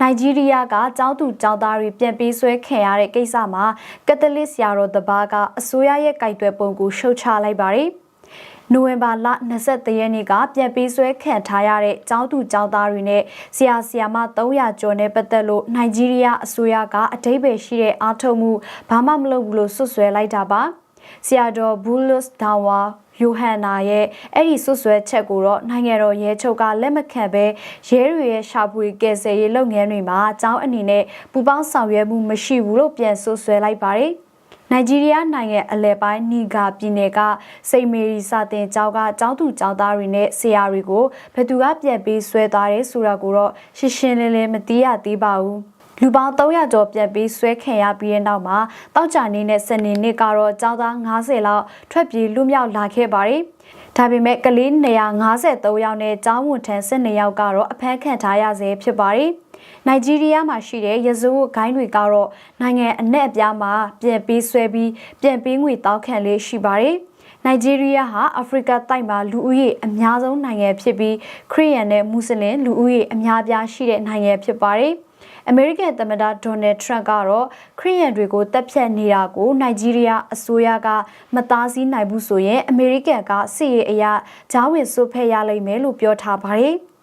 နိုင်ဂျီးရီးယားကကျောင်းသူကျောင်းသားတွေပြန်ပေးဆွဲခံရတဲ့ကိစ္စမှာကက်သလစ်ဆရာတော်တပါးကအစိုးရရဲ့ကြိုက်တွယ်ပုံကိုရှုတ်ချလိုက်ပါတယ်။နိုဝင်ဘာလ23ရက်နေ့ကပြန်ပေးဆွဲခံထားရတဲ့ကျောင်းသူကျောင်းသားတွေနဲ့ဆရာဆရာမ300ကျော်နဲ့ပတ်သက်လို့နိုင်ဂျီးရီးယားအစိုးရကအတိတ်ပဲရှိတဲ့အားထုတ်မှုဘာမှမလုပ်ဘူးလို့ဆွဆွဲလိုက်တာပါ။ ဆရာတော်ဘူလုစ်ဒါဝါယိုဟန်နာရဲ့အဲ့ဒီဆွဆွဲချက်ကိုတော့နိုင်ငံတော်ရဲချုပ်ကလက်မခံပဲရဲတွေရဲ့ရှာဖွေကယ်ဆယ်ရေးလုပ်ငန်းတွေမှာအကြောင်းအနေနဲ့ပူပေါင်းဆောင်ရွက်မှုမရှိဘူးလို့ပြန်ဆွဆွဲလိုက်ပါတယ်။နိုင်ဂျီးရီးယားနိုင်ငံအလဲပိုင်းနီဂါပြည်နယ်ကစိတ်မေရီစာတင်ကျောင်းကကျောင်းသူကျောင်းသားတွေနဲ့ဆရာတွေကိုဘယ်သူကပြန်ပေးဆွဲသွားတယ်ဆိုတာကိုတော့ရှင်းရှင်းလင်းလင်းမသိရသေးပါဘူး။ လူပေါင်း300ကျော်ပြန်ပြီးဆွဲခံရပြီးတဲ့နောက်မှာတောက်ကြနေနဲ့စနေနေ့ကတော့ကျောင်းသား90လောက်ထွက်ပြေးလွတ်မြောက်လာခဲ့ပါတယ်။ဒါပေမဲ့ကလေး153ယောက်နဲ့ကျောင်းဝန်ထမ်း12ယောက်ကတော့အဖမ်းခံထားရဆဲဖြစ်ပါတယ်။နိုင်ဂျီးရီးယားမှာရှိတဲ့ရဇဝတ်ဂိုင်းတွေကတော့နိုင်ငံအနှံ့အပြားမှာပြန်ပြီးဆွဲပြီးပြန်ပြီးငွေတောက်ခံလေးရှိပါတယ်။နိုင်ဂျီးရီးယားဟာအာဖရိကတိုက်မှာလူဦးရေအများဆုံးနိုင်ငံဖြစ်ပြီးခရီးယန်နဲ့မွတ်စလင်လူဦးရေအများပြားရှိတဲ့နိုင်ငံဖြစ်ပါတယ်။ အမေရိကန်သမ္မတဒေါ်နယ်ထရန့်ကတော့ခရီးယန်တွေကိုတပ်ဖြတ်နေတာကိုနိုင်ဂျီးရီးယားအစိုးရကမသားစည်းနိုင်ဘူးဆိုရင်အမေရိကန်ကစစ်ရေးအရာဂျားဝင်ဆွတ်ဖက်ရလိမ့်မယ်လို့ပြောထားပါတယ်။